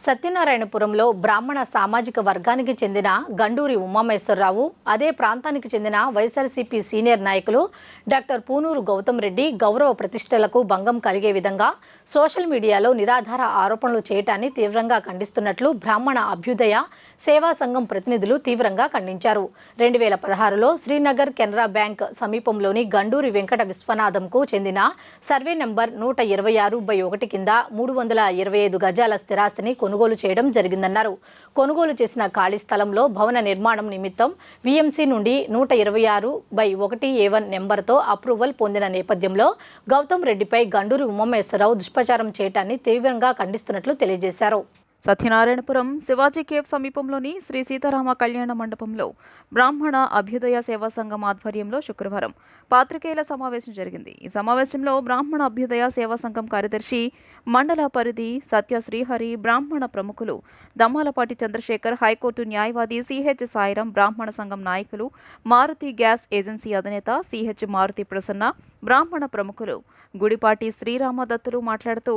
సత్యనారాయణపురంలో బ్రాహ్మణ సామాజిక వర్గానికి చెందిన గండూరి ఉమామేశ్వరరావు అదే ప్రాంతానికి చెందిన వైఎస్ఆర్సీపీ సీనియర్ నాయకులు డాక్టర్ పూనూరు గౌతమ్ రెడ్డి గౌరవ ప్రతిష్టలకు భంగం కలిగే విధంగా సోషల్ మీడియాలో నిరాధార ఆరోపణలు చేయటాన్ని తీవ్రంగా ఖండిస్తున్నట్లు బ్రాహ్మణ అభ్యుదయ సేవా సంఘం ప్రతినిధులు తీవ్రంగా ఖండించారు. రెండు వేల పదహారులో శ్రీనగర్ కెనరా బ్యాంక్ సమీపంలోని గండూరి వెంకట విశ్వనాథంకు చెందిన సర్వే నెంబర్ నూట ఇరవై ఆరు బై ఒకటి కింద మూడు వందల ఇరవై ఐదు గజాల స్థిరాస్తిని కొనుగోలు చేయడం జరిగిందన్నారు. కొనుగోలు చేసిన ఖాళీ స్థలంలో భవన నిర్మాణం నిమిత్తం వీఎంసీ నుండి నూట ఇరవై ఆరు బై ఒకటి ఏ వన్ నెంబర్తో అప్రూవల్ పొందిన నేపథ్యంలో గౌతమ్ రెడ్డిపై గండూరి ఉమామేశ్వరరావు దుష్ప్రచారం చేయటాన్ని తీవ్రంగా ఖండిస్తున్నట్లు తెలియజేశారు. సత్యనారాయణపురం శివాజీ కేవ్ సమీపంలోని శ్రీ సీతారామ కళ్యాణ మండపంలో బ్రాహ్మణ అభ్యుదయ సేవా సంఘం ఆధ్వర్యంలో శుక్రవారం పాత్రికేయుల సమావేశం జరిగింది. ఈ సమావేశంలో బ్రాహ్మణ అభ్యుదయ సేవా సంఘం కార్యదర్శి మండల పరిధి సత్య శ్రీహరి బ్రాహ్మణ ప్రముఖులు దమ్మాలపాటి చంద్రశేఖర్ హైకోర్టు న్యాయవాది సిహెచ్ సాయిరం బ్రాహ్మణ సంఘం నాయకులు మారుతి గ్యాస్ ఏజెన్సీ అధినేత సిహెచ్ మారుతి ప్రసన్న బ్రాహ్మణ ప్రముఖులు గుడిపాటి శ్రీరామదత్తులు మాట్లాడుతూ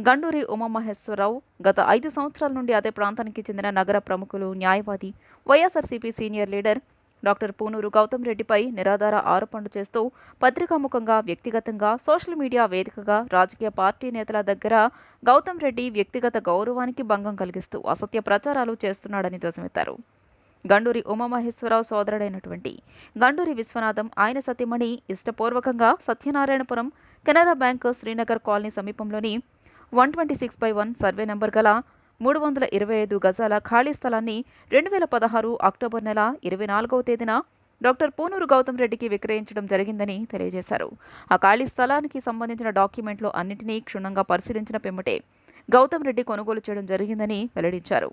గండూరి ఉమామహేశ్వరరావు గత ఐదు సంవత్సరాల నుండి అదే ప్రాంతానికి చెందిన నగర ప్రముఖులు న్యాయవాది YSRCP senior leader doctor Punuru Gautam రెడ్డిపై నిరాధార ఆరోపణలు చేస్తూ పత్రికాముఖంగా వ్యక్తిగతంగా సోషల్ మీడియా వేదికగా రాజకీయ పార్టీ నేతల దగ్గర గౌతమ్ రెడ్డి వ్యక్తిగత గౌరవానికి భంగం కలిగిస్తూ అసత్య ప్రచారాలు చేస్తున్నాడని ధ్వజమెత్తారు. గండూరి ఉమామహేశ్వరరావు సోదరుడైనటువంటి గండూరి విశ్వనాథం ఆయన సతీమణి ఇష్టపూర్వకంగా సత్యనారాయణపురం కెనరా బ్యాంకు శ్రీనగర్ కాలనీ సమీపంలోని one twenty six by one survey number గల మూడు వందల ఇరవై ఐదు గజాల ఖాళీ స్థలాన్ని రెండు వేల పదహారు అక్టోబర్ నెల ఇరవై నాలుగవ తేదీన డాక్టర్ పూనూరు గౌతమ్ రెడ్డికి విక్రయించడం జరిగిందని తెలియజేశారు. ఆ ఖాళీ స్థలానికి సంబంధించిన డాక్యుమెంట్లు అన్నింటినీ క్షుణ్ణంగా పరిశీలించిన పిమ్మటే గౌతమ్ రెడ్డి కొనుగోలు చేయడం జరిగిందని వెల్లడించారు.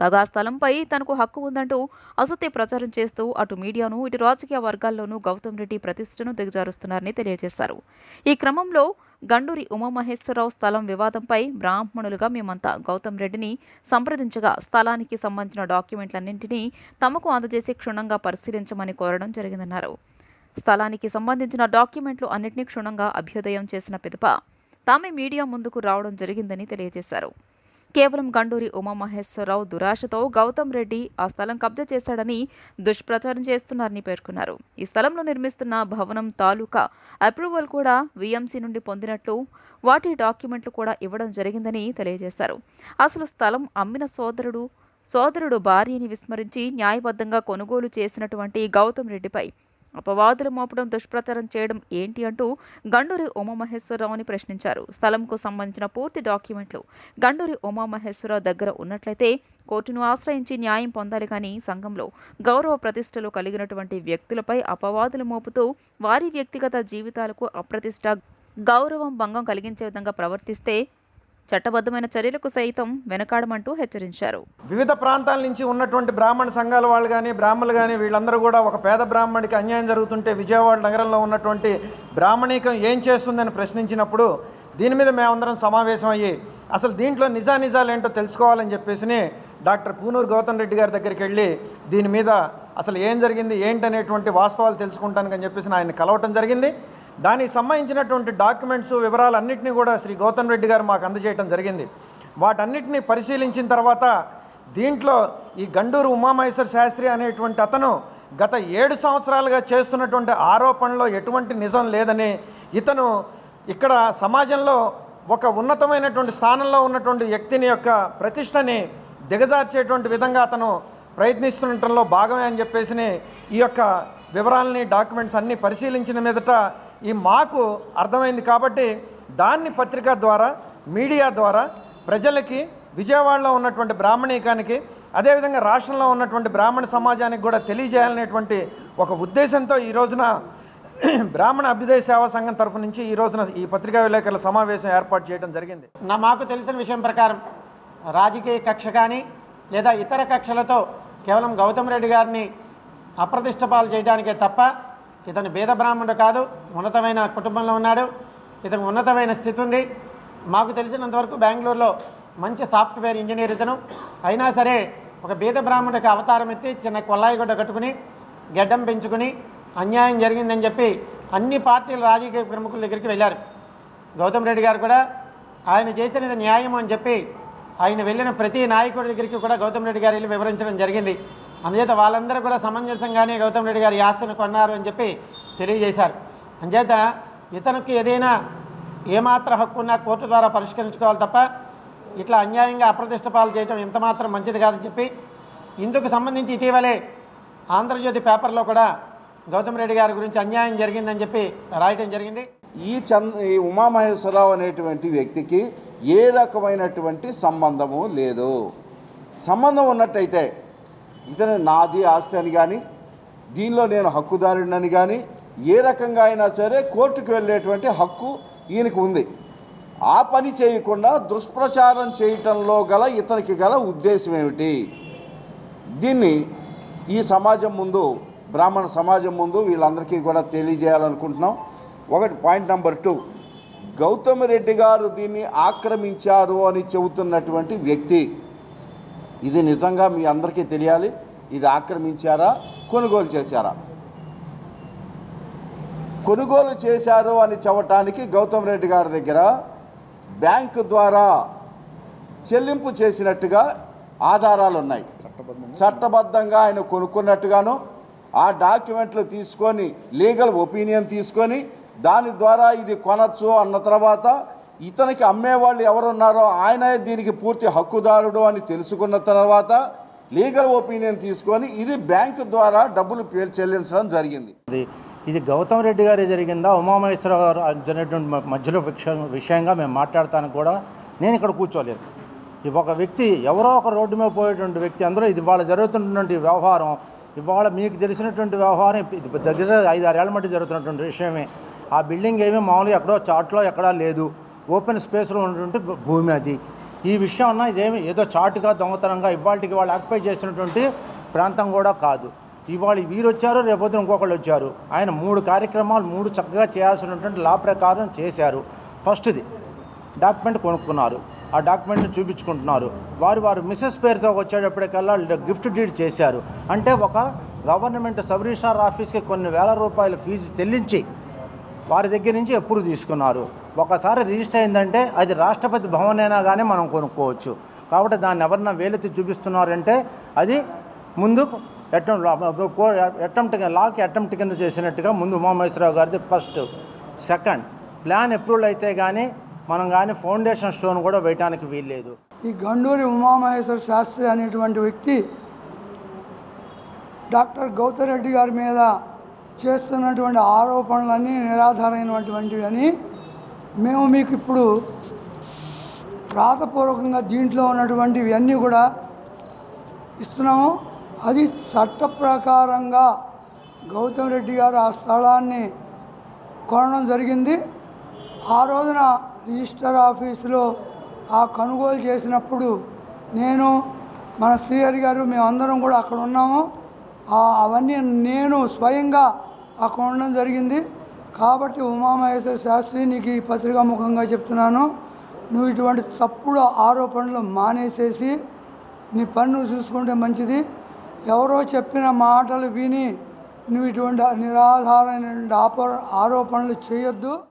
కాగా స్థలంపై తనకు హక్కు ఉందంటూ అసత్య ప్రచారం చేస్తూ అటు మీడియాను ఇటు రాజకీయ వర్గాల్లోనూ గౌతమ్ రెడ్డి ప్రతిష్టను దిగజారుస్తున్నారని తెలియజేశారు. ఈ క్రమంలో గండూరి ఉమామహేశ్వరరావు స్థలం వివాదంపై బ్రాహ్మణులుగా మేమంతా గౌతమ్ రెడ్డిని సంప్రదించగా స్థలానికి సంబంధించిన డాక్యుమెంట్లన్నింటినీ తమకు అందజేసి క్షుణ్ణంగా పరిశీలించమని కోరడం జరిగిందన్నారు. స్థలానికి సంబంధించిన డాక్యుమెంట్లు అన్నింటినీ క్షుణ్ణంగా అభ్యుదయం చేసిన పిదప తామే మీడియా ముందుకు రావడం జరిగిందని తెలియజేశారు. కేవలం గండూరి ఉమామహేశ్వరరావు దురాశతో గౌతమ్ రెడ్డి ఆ స్థలం కబ్జా చేశాడని దుష్ప్రచారం చేస్తున్నారని పేర్కొన్నారు. ఈ స్థలంలో నిర్మిస్తున్న భవనం తాలూకా అప్రూవల్ కూడా వీఎంసీ నుండి పొందినట్లు వాటి డాక్యుమెంట్లు కూడా ఇవ్వడం జరిగిందని తెలియజేశారు. అసలు స్థలం అమ్మిన సోదరుడు సోదరుడు భార్యని విస్మరించి న్యాయబద్ధంగా కొనుగోలు చేసినటువంటి గౌతమ్ రెడ్డిపై అపవాదులు మోపడం దుష్ప్రచారం చేయడం ఏంటి అంటూ గండూరి ఉమామహేశ్వరరావుని ప్రశ్నించారు. స్థలంకు సంబంధించిన పూర్తి డాక్యుమెంట్లు గండూరి ఉమామహేశ్వరరావు దగ్గర ఉన్నట్లయితే కోర్టును ఆశ్రయించి న్యాయం పొందాలి కానీ సంఘంలో గౌరవ ప్రతిష్టలు కలిగినటువంటి వ్యక్తులపై అపవాదులు మోపుతూ వారి వ్యక్తిగత జీవితాలకు అప్రతిష్ట గౌరవం భంగం కలిగించే విధంగా ప్రవర్తిస్తే చట్టబద్ధమైన చర్యలకు సైతం వెనకాడమంటూ హెచ్చరించారు. వివిధ ప్రాంతాల నుంచి ఉన్నటువంటి బ్రాహ్మణ సంఘాల వాళ్ళు కానీ బ్రాహ్మణులు కానీ వీళ్ళందరూ కూడా ఒక పేద బ్రాహ్మణికి అన్యాయం జరుగుతుంటే విజయవాడ నగరంలో ఉన్నటువంటి బ్రాహ్మణీకం ఏం చేస్తుందని ప్రశ్నించినప్పుడు దీని మీద మేమందరం సమావేశం అయ్యి అసలు దీంట్లో నిజానిజాలు ఏంటో తెలుసుకోవాలని చెప్పేసి డాక్టర్ పూనూరు గౌతమ్ రెడ్డి గారి దగ్గరికి వెళ్ళి దీని మీద అసలు ఏం జరిగింది ఏంటనేటువంటి వాస్తవాలు తెలుసుకుంటానికి అని చెప్పేసి ఆయన కలవటం జరిగింది. దానికి సంబంధించినటువంటి డాక్యుమెంట్స్ వివరాలన్నింటినీ కూడా శ్రీ గౌతమ్ రెడ్డి గారు మాకు అందజేయడం జరిగింది. వాటన్నిటిని పరిశీలించిన తర్వాత దీంట్లో ఈ గండూరు ఉమామహేశ్వర శాస్త్రి అనేటువంటి అతను గత ఏడు సంవత్సరాలుగా చేస్తున్నటువంటి ఆరోపణలో ఎటువంటి నిజం లేదని ఇతను ఇక్కడ సమాజంలో ఒక ఉన్నతమైనటువంటి స్థానంలో ఉన్నటువంటి వ్యక్తిని యొక్క ప్రతిష్టని దిగజార్చేటువంటి విధంగా అతను ప్రయత్నిస్తుండటంలో భాగమే అని చెప్పేసి ఈ యొక్క వివరాలని డాక్యుమెంట్స్ అన్నీ పరిశీలించిన మీదట ఈ మాకు అర్థమైంది కాబట్టి దాన్ని పత్రిక ద్వారా మీడియా ద్వారా ప్రజలకి విజయవాడలో ఉన్నటువంటి బ్రాహ్మణీకానికి అదేవిధంగా రాష్ట్రంలో ఉన్నటువంటి బ్రాహ్మణ సమాజానికి కూడా తెలియజేయాలనేటువంటి ఒక ఉద్దేశంతో ఈ రోజున బ్రాహ్మణ అభ్యుదయ సేవా సంఘం తరఫు నుంచి ఈ రోజున ఈ పత్రికా విలేకరుల సమావేశం ఏర్పాటు చేయడం జరిగింది. నా మాకు తెలిసిన విషయం ప్రకారం రాజకీయ కక్ష కానీ లేదా ఇతర కక్షలతో కేవలం గౌతమ్ రెడ్డి గారిని అప్రతిష్ట పాలు చేయడానికే తప్ప ఇతను బేద బ్రాహ్మణుడు కాదు ఉన్నతమైన కుటుంబంలో ఉన్నాడు ఇతను ఉన్నతమైన స్థితి ఉంది. మాకు తెలిసినంతవరకు బెంగళూరులో మంచి సాఫ్ట్వేర్ ఇంజనీర్ ఇతను. అయినా సరే ఒక బీద బ్రాహ్మణుడికి అవతారం ఎత్తి చిన్న కొల్లాయి గుడ్డ కట్టుకుని గెడ్డం పెంచుకుని అన్యాయం జరిగిందని చెప్పి అన్ని పార్టీల రాజకీయ ప్రముఖుల దగ్గరికి వెళ్ళారు. గౌతమ్ రెడ్డి గారు కూడా ఆయన చేసినది న్యాయం అని చెప్పి ఆయన వెళ్ళిన ప్రతి నాయకుడి దగ్గరికి కూడా గౌతమ్ రెడ్డి గారు వెళ్ళి వివరించడం జరిగింది. అందుచేత వాళ్ళందరూ కూడా సమంజసంగానే గౌతమ్ రెడ్డి గారు ఈ ఆస్తిని కొన్నారు అని చెప్పి తెలియజేశారు. అందుచేత ఇతనికి ఏదైనా ఏమాత్ర హక్కు ఉన్నా కోర్టు ద్వారా పరిష్కరించుకోవాలి తప్ప ఇట్లా అన్యాయంగా అప్రతిష్ట పాలు చేయడం ఎంతమాత్రం మంచిది కాదని చెప్పి ఇందుకు సంబంధించి ఇటీవలే ఆంధ్రజ్యోతి పేపర్లో కూడా గౌతమ్ రెడ్డి గారి గురించి అన్యాయం జరిగిందని చెప్పి రాయటం జరిగింది. ఈ చంద్ ఈ ఉమామహేశ్వరరావు అనేటువంటి వ్యక్తికి ఏ రకమైనటువంటి సంబంధము లేదు. సంబంధం ఉన్నట్టయితే ఇతను నాది ఆస్తి అని కానీ దీనిలో నేను హక్కుదారుడినని కానీ ఏ రకంగా అయినా సరే కోర్టుకు వెళ్ళేటువంటి హక్కు ఈయనకు ఉంది. ఆ పని చేయకుండా దుష్ప్రచారం చేయటంలో గల ఇతనికి గల ఉద్దేశం ఏమిటి? దీన్ని ఈ సమాజం ముందు బ్రాహ్మణ సమాజం ముందు వీళ్ళందరికీ కూడా తెలియజేయాలనుకుంటున్నాం. ఒకటి point number two. Gautam Reddy garu దీన్ని ఆక్రమించారు అని చెబుతున్నటువంటి వ్యక్తి ఇది నిజంగా మీ అందరికీ తెలియాలి. ఇది ఆక్రమించారా? కొనుగోలు చేశారా? కొనుగోలు చేశారు అని చెప్పటానికి గౌతమ్ రెడ్డి గారి దగ్గర బ్యాంకు ద్వారా చెల్లింపు చేసినట్టుగా ఆధారాలు ఉన్నాయి. చట్టబద్ధంగా? ఆయన కొనుక్కున్నట్టుగాను ఆ డాక్యుమెంట్లు తీసుకొని లీగల్ ఒపీనియన్ తీసుకొని దాని ద్వారా ఇది కొనచ్చు అన్న తర్వాత ఇతనికి అమ్మేవాళ్ళు ఎవరున్నారో ఆయనే దీనికి పూర్తి హక్కుదారుడు అని తెలుసుకున్న తర్వాత లీగల్ ఒపీనియన్ తీసుకొని ఇది బ్యాంకు ద్వారా డబ్బులు పే- చెల్లించడం జరిగింది. ఇది ఇది గౌతమ్ రెడ్డి గారి జరిగిందా? ఉమామహేశ్వర గారు జరిగినటువంటి మధ్యలో విషయం విషయంగా మేము మాట్లాడతాను కూడా నేను ఇక్కడ కూర్చోలేదు. ఈ ఒక వ్యక్తి ఎవరో ఒక రోడ్డు మీద పోయేటువంటి వ్యక్తి అందులో ఇది వాళ్ళ జరుగుతున్నటువంటి వ్యవహారం ఇవాళ మీకు తెలిసినటువంటి వ్యవహారం ఇది దగ్గర ఐదు ఆరేళ్ళ మట్టి జరుగుతున్నటువంటి విషయమే. ఆ బిల్డింగ్ ఏమీ మామూలుగా ఎక్కడో చాట్లో ఎక్కడా లేదు. ఓపెన్ స్పేస్లో ఉన్నటువంటి భూమి అది. ఈ విషయం అన్న ఇదేమి ఏదో చాటుగా దొంగతనంగా ఇవాళకి వాళ్ళు ఆక్యుపై చేసినటువంటి ప్రాంతం కూడా కాదు. ఇవాళ వీరు వచ్చారు రేపొద్దున ఇంకొకళ్ళు వచ్చారు. ఆయన మూడు కార్యక్రమాలు మూడు చక్కగా చేయాల్సినటువంటి లా ప్రకారం చేశారు. ఫస్ట్ది డాక్యుమెంట్ కొనుక్కున్నారు. ఆ డాక్యుమెంట్ని చూపించుకుంటున్నారు. వారు వారు మిస్సెస్ పేరుతో వచ్చేటప్పటికల్లా గిఫ్ట్ డీడ్ చేశారు. అంటే ఒక గవర్నమెంట్ సబ్ రిజిస్ట్రార్ ఆఫీస్కి కొన్ని వేల రూపాయల ఫీజు చెల్లించి వారి దగ్గర నుంచి ఎప్పుడు తీసుకున్నారు? ఒకసారి రిజిస్టర్ అయిందంటే అది రాష్ట్రపతి భవన్ అయినా కానీ మనం కొనుక్కోవచ్చు. కాబట్టి దాన్ని ఎవరన్నా వేలెత్తి చూపిస్తున్నారంటే అది ముందు అటెంప్ట్ లాకి అటెంప్ట్ కింద చేసినట్టుగా ముందు ఉమామహేశ్వరరావు గారిది ఫస్ట్. సెకండ్ ప్లాన్ అప్రూవల్ అయితే కానీ మనం కానీ ఫౌండేషన్ స్టోన్ కూడా వేయటానికి వీల్లేదు. ఈ గండూరి ఉమామహేశ్వర శాస్త్రి అనేటువంటి వ్యక్తి డాక్టర్ గౌతరెడ్డి గారి మీద చేస్తున్నటువంటి ఆరోపణలన్నీ నిరాధారమైనటువంటివి అని మేము మీకు ఇప్పుడు రాతపూర్వకంగా దీంట్లో ఉన్నటువంటివి అన్నీ కూడా ఇస్తున్నాము. అది చట్ట ప్రకారంగా గౌతమ్ రెడ్డి గారు ఆ స్థలాన్ని కొనడం జరిగింది. ఆ రోజున రిజిస్టర్ ఆఫీసులో ఆ కొనుగోలు చేసినప్పుడు నేను మన శ్రీహరి గారు మేమందరం కూడా అక్కడ ఉన్నాము. అవన్నీ నేను స్వయంగా అక్కడ ఉండడం జరిగింది. కాబట్టి ఉమామహేశ్వర శాస్త్రి నీకు ఈ పత్రికా ముఖంగా చెప్తున్నాను. నువ్వు ఇటువంటి తప్పుడు ఆరోపణలు మానేసేసి నీ పన్ను చూసుకుంటే మంచిది. ఎవరో చెప్పిన మాటలు విని నువ్వు ఇటువంటి నిరాధారమైన ఆప ఆరోపణలు చేయొద్దు.